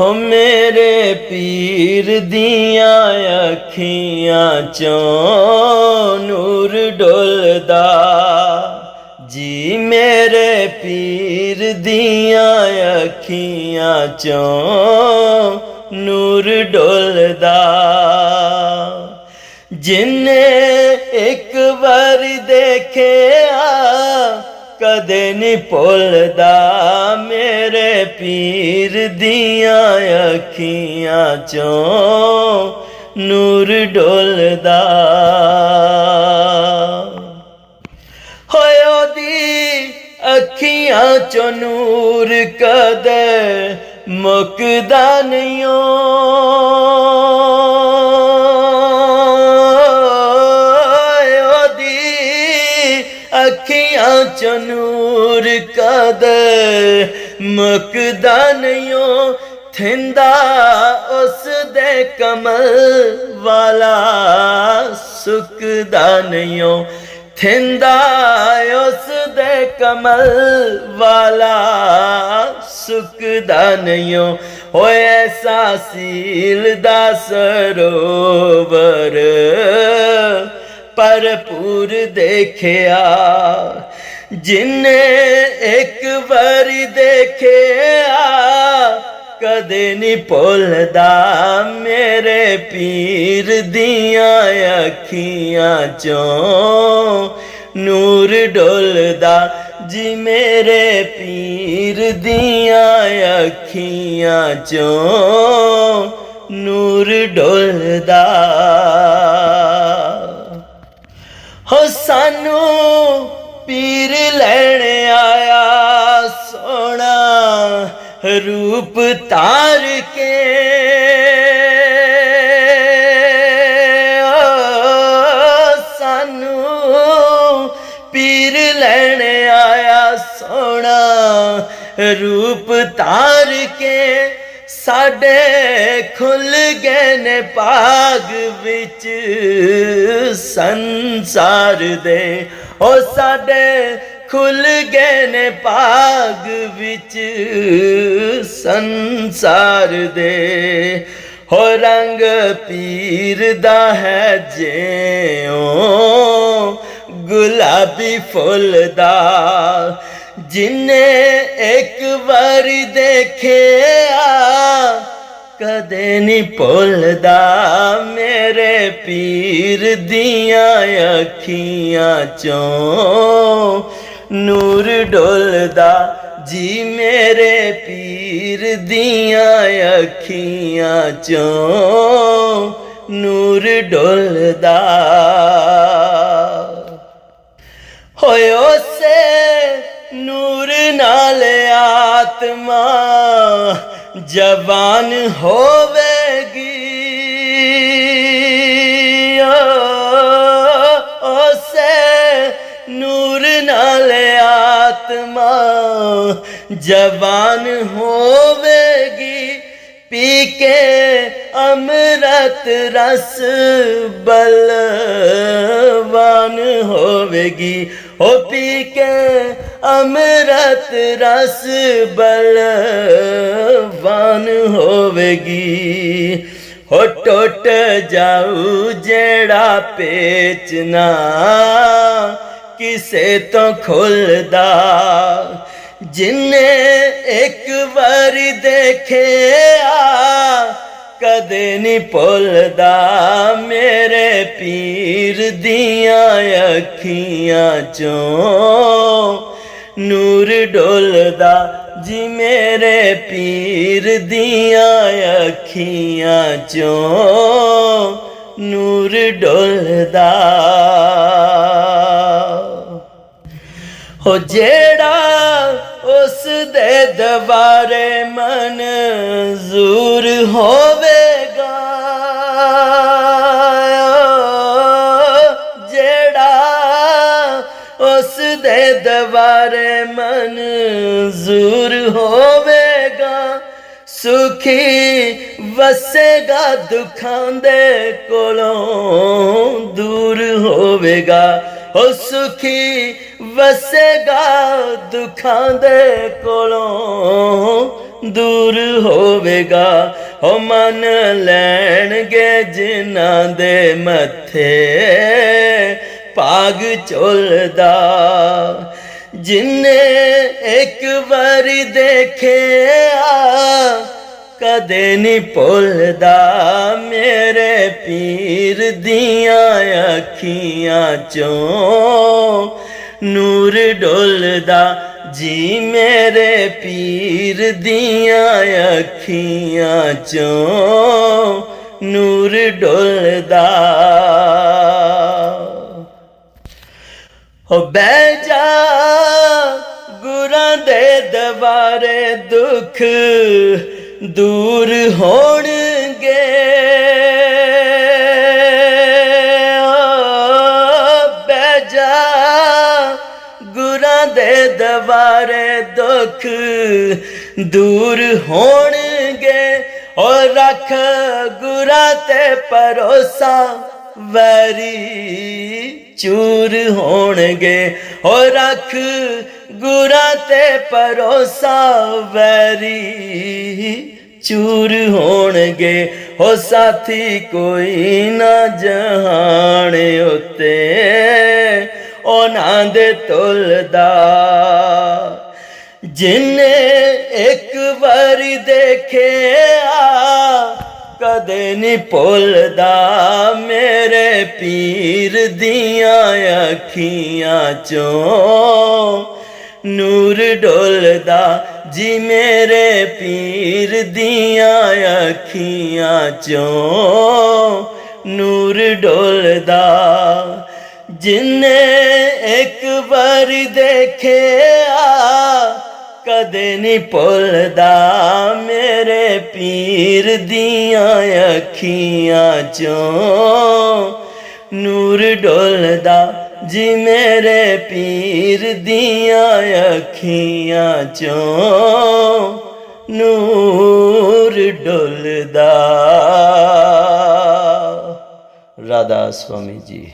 ਹੋ ਮੇਰੇ ਪੀਰ ਦੀਆਂ ਅੱਖੀਆਂ ਚੋਂ ਨੂਰ ਡੋਲਦਾ। ਜੀ ਮੇਰੇ ਪੀਰ ਦੀਆਂ ਅੱਖੀਆਂ ਚੋਂ ਨੂਰ ਡੋਲਦਾ। ਜਿਨੇ ਇੱਕ ਵਾਰ ਦੇਖੇ ਕਦੇ ਨਹੀਂ ਭੁੱਲਦਾ ਮੇਰੇ ਪੀਰ ਦੀਆਂ ਅੱਖੀਆਂ ਚੋਂ ਨੂਰ ਡੋਲਦਾ। ਹੋਏ ਦੀ ਅੱਖੀਆਂ ਚੋਂ ਨੂਰ ਕਦੇ ਮੁੱਕਦਾ ਨਹੀਂ ਓਏ ਅੱਖੀਆਂ ਚੋਂ ਨੂਰ ਕਦੇ ਮੁੱਕਦਾ ਨਹੀਂ ਓ ਥਿੰਦਾ ਉਸ ਦੇ ਕਮਲ ਵਾਲਾ ਸੁੱਕਦਾ ਨਹੀਂ ਓ ਥਿੰਦਾ ਉਸ ਦੇ ਕਮਲ ਵਾਲਾ ਸੁੱਕਦਾ ਨਹੀਂ ਓ ਸੀਲ ਦਾ ਸਰੋਵਰ ਭਰਪੂਰ ਦੇਖਿਆ ਜਿਨੇ ਇੱਕ ਵਾਰੀ ਦੇਖਿਆ, ਕਦੇ ਨਹੀਂ ਭੁੱਲਦਾ ਮੇਰੇ ਪੀਰ ਦੀਆਂ ਅੱਖੀਆਂ ਚੋਂ। ਨੂਰ ਡੋਲਦਾ ਜੀ ਮੇਰੇ ਪੀਰ ਦੀਆਂ ਅੱਖੀਆਂ ਚੋਂ। ਨੂਰ ਡੋਲਦਾ। ਰੂਪ ਤਾਰ ਕੇ। ਸਾਨੂੰ ਪੀਰ ਲੈਣ ਆਇਆ ਸੋਹਣਾ ਰੂਪ ਤਾਰ ਕੇ। ਸਾਡੇ ਖੁੱਲ ਗਏ ਨੇ ਭਾਗ ਵਿੱਚ ਸੰਸਾਰ ਦੇ। ਉਹ ਸਾਡੇ ਖੁੱਲ ਗਏ ਨੇ ਭਾਗ ਵਿੱਚ ਸੰਸਾਰ ਦੇ। ਹੋ ਰੰਗ ਪੀਰ ਦਾ ਹੈ ਜਿਉ, ਗੁਲਾਬੀ ਫੁੱਲ ਦਾ। ਜਿਨੇ ਇੱਕ ਵਾਰੀ ਦੇਖਿਆ, ਕਦੇ ਨਹੀਂ ਭੁੱਲਦਾ ਮੇਰੇ ਪੀਰ ਦੀਆਂ ਅੱਖੀਆਂ ਚੋਂ। ਨੂਰ ਡੁੱਲਦਾ ਜੀ ਮੇਰੇ ਪੀਰ ਦੀਆਂ ਅੱਖੀਆਂ ਚੋਂ ਨੂਰ ਡੁੱਲਦਾ ਹੋਏ ਉਸੇ ਨੂਰ ਨਾਲ ਆਤਮਾ ਜਵਾਨ ਹੋਵੇਗੀ ਆਤਮਾ ਜਵਾਨ ਹੋਵੇਗੀ ਪੀ ਕੇ ਅੰਮ੍ਰਿਤ ਰਸ ਬਲਵਾਨ ਹੋਵੇਗੀ। ਹੋ ਪੀ ਕੇ ਅੰਮ੍ਰਿਤ ਰਸ ਬਲਵਾਨ ਹੋਵੇਗੀ। ਹੋ ਟੁੱਟ ਜਾਊ ਜਿਹੜਾ ਪੇਚਨਾ ਕਿਸੇ ਤੋਂ ਖੁੱਲਦਾ। ਜਿਨੇ ਇੱਕ ਵਾਰੀ ਦੇਖਿਆ, ਕਦੇ ਨਹੀਂ ਭੁੱਲਦਾ। ਮੇਰੇ ਪੀਰ ਦੀਆਂ ਅੱਖੀਆਂ ਚੋਂ ਨੂਰ ਡੋਲਦਾ। ਜੀ ਮੇਰੇ ਪੀਰ ਦੀਆਂ ਅੱਖੀਆਂ ਚੋਂ ਨੂਰ ਡੋਲਦਾ। ਹੋ ਜਿਹੜਾ ਉਸ ਦੇ ਦਵਾਰੇ ਮਨਜ਼ੂਰ ਹੋਵੇਗਾ, ਜਿਹੜਾ ਉਸ ਦੇ ਦਵਾਰੇ ਮਨਜ਼ੂਰ ਹੋਵੇਗਾ, ਸੁਖੀ ਵਸੇਗਾ, ਦੁੱਖਾਂ ਦੇ ਕੋਲੋਂ ਦੂਰ ਹੋਵੇਗਾ ਉਹ ਸੁਖੀ ਵਸੇਗਾ ਦੁੱਖਾਂ ਦੇ ਕੋਲੋਂ ਦੂਰ ਹੋਵੇਗਾ। ਹੋ ਮਨ ਲੈਣਗੇ ਜਿਨ੍ਹਾਂ ਦੇ ਮੱਥੇ ਪਾਗ ਝੁਲਦਾ। ਜਿਨੇ ਇੱਕ ਵਾਰੀ ਦੇਖਿਆ ਕਦੇ ਨਹੀਂ ਭੁੱਲਦਾ। ਮੇਰੇ ਪੀਰ ਦੀਆਂ ਅੱਖੀਆਂ ਚੋਂ ਨੂਰ ਡੋਲਦਾ, ਜੀ ਮੇਰੇ ਪੀਰ ਦੀਆਂ ਅੱਖੀਆਂ ਚੋਂ ਨੂਰ ਡੋਲਦਾ। ਹੋ ਬਹਿ ਜਾ ਗੁਰਾਂ ਦੇ ਦਵਾਰੇ ਦੁੱਖ ਦੂਰ ਹੋਣ ਦਵਾਰੇ ਦੁੱਖ ਦੂਰ ਹੋਣਗੇ ਓ ਰੱਖ ਗੁਰਾ ਤੇ ਪਰੋਸਾ ਵੈਰੀ ਚੂਰ ਹੋਣਗੇ। ਹੋ ਰੱਖ ਗੁਰਾਂ ਤੇ ਪਰੋਸਾ ਵੈਰੀ ਚੂਰ ਹੋਣਗੇ। ਹੋ ਸਾਥੀ, ਕੋਈ ਨਾ ਜਹਾਨ ਉਤੇ ਉਹਨਾਂ ਦੇ ਤੁਲਦਾ। ਜਿਨੇ ਇੱਕ ਵਾਰੀ ਦੇਖਿਆ, ਕਦੇ ਨਹੀਂ ਭੁੱਲਦਾ ਮੇਰੇ ਪੀਰ ਦੀਆਂ ਅੱਖੀਆਂ ਚੋਂ। ਨੂਰ ਡੋਲਦਾ ਜੀ ਮੇਰੇ ਪੀਰ ਦੀਆਂ ਅੱਖੀਆਂ ਚੋਂ। ਨੂਰ ਡੋਲਦਾ ਜਿਨੇ ਇੱਕ ਵਾਰੀ ਦੇਖਿਆ ਕਦੇ ਨਹੀਂ ਭੁੱਲਦਾ ਮੇਰੇ ਪੀਰ ਦੀਆਂ ਅੱਖੀਆਂ ਚੋਂ ਨੂਰ ਡੁੱਲਦਾ ਜੀ ਮੇਰੇ ਪੀਰ ਦੀਆਂ ਅੱਖੀਆਂ ਚੋਂ ਨੂਰ ਡੁੱਲਦਾ ਰਾਧਾ ਸੁਆਮੀ ਜੀ